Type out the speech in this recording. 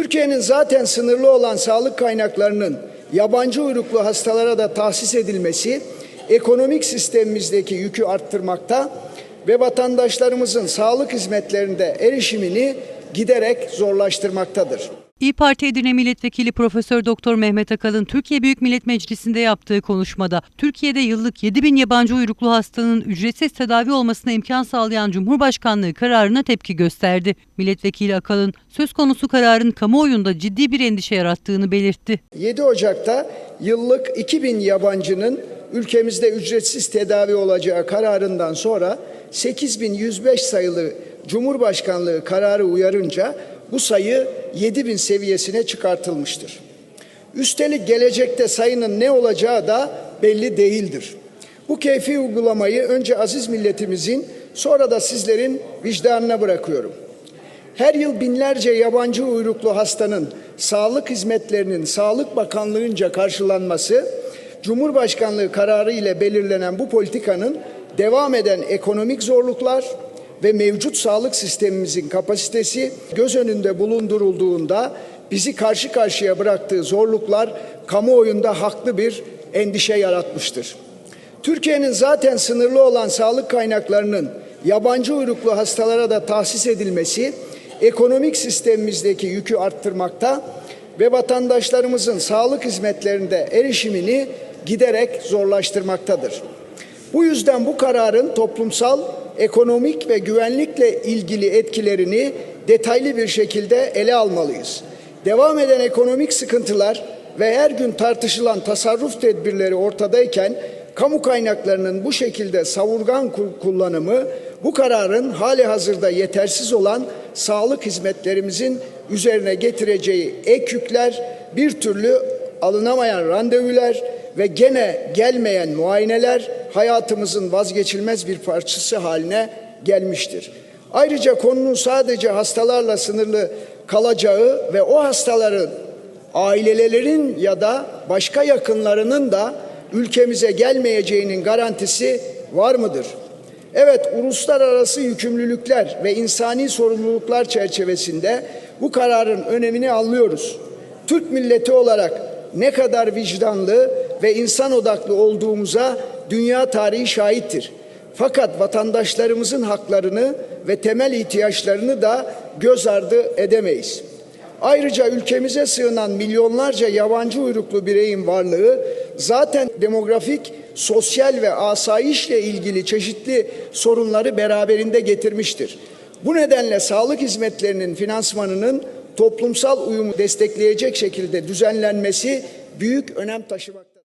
Türkiye'nin zaten sınırlı olan sağlık kaynaklarının yabancı uyruklu hastalara da tahsis edilmesi ekonomik sistemimizdeki yükü arttırmakta ve vatandaşlarımızın sağlık hizmetlerinde erişimini giderek zorlaştırmaktadır. İyi Parti Edirne Milletvekili Profesör Doktor Mehmet Akalın Türkiye Büyük Millet Meclisi'nde yaptığı konuşmada Türkiye'de yıllık 7 bin yabancı uyruklu hastanın ücretsiz tedavi olmasına imkan sağlayan Cumhurbaşkanlığı kararına tepki gösterdi. Milletvekili Akalın söz konusu kararın kamuoyunda ciddi bir endişe yarattığını belirtti. 7 Ocak'ta yıllık 2000 yabancının ülkemizde ücretsiz tedavi olacağı kararından sonra 8105 sayılı Cumhurbaşkanlığı kararı uyarınca bu sayı 7000 seviyesine çıkartılmıştır. Üstelik gelecekte sayının ne olacağı da belli değildir. Bu keyfi uygulamayı önce aziz milletimizin sonra da sizlerin vicdanına bırakıyorum. Her yıl binlerce yabancı uyruklu hastanın sağlık hizmetlerinin Sağlık Bakanlığı'nca karşılanması, Cumhurbaşkanlığı kararı ile belirlenen bu politikanın devam eden ekonomik zorluklar ve mevcut sağlık sistemimizin kapasitesi göz önünde bulundurulduğunda bizi karşı karşıya bıraktığı zorluklar kamuoyunda haklı bir endişe yaratmıştır. Türkiye'nin zaten sınırlı olan sağlık kaynaklarının yabancı uyruklu hastalara da tahsis edilmesi ekonomik sistemimizdeki yükü arttırmakta ve vatandaşlarımızın sağlık hizmetlerinde erişimini giderek zorlaştırmaktadır. Bu yüzden bu kararın toplumsal, ekonomik ve güvenlikle ilgili etkilerini detaylı bir şekilde ele almalıyız. Devam eden ekonomik sıkıntılar ve her gün tartışılan tasarruf tedbirleri ortadayken kamu kaynaklarının bu şekilde savurgan kullanımı bu kararın hali hazırda yetersiz olan sağlık hizmetlerimizin üzerine getireceği ek yükler, bir türlü alınamayan randevular ve gene gelmeyen muayeneler hayatımızın vazgeçilmez bir parçası haline gelmiştir. Ayrıca konunun sadece hastalarla sınırlı kalacağı ve o hastaların ailelerin ya da başka yakınlarının da ülkemize gelmeyeceğinin garantisi var mıdır? Evet, uluslararası yükümlülükler ve insani sorumluluklar çerçevesinde bu kararın önemini anlıyoruz. Türk milleti olarak ne kadar vicdanlı ve insan odaklı olduğumuza dünya tarihi şahittir. Fakat vatandaşlarımızın haklarını ve temel ihtiyaçlarını da göz ardı edemeyiz. Ayrıca ülkemize sığınan milyonlarca yabancı uyruklu bireyin varlığı zaten demografik, sosyal ve asayişle ilgili çeşitli sorunları beraberinde getirmiştir. Bu nedenle sağlık hizmetlerinin finansmanının toplumsal uyumu destekleyecek şekilde düzenlenmesi büyük önem taşımaktadır.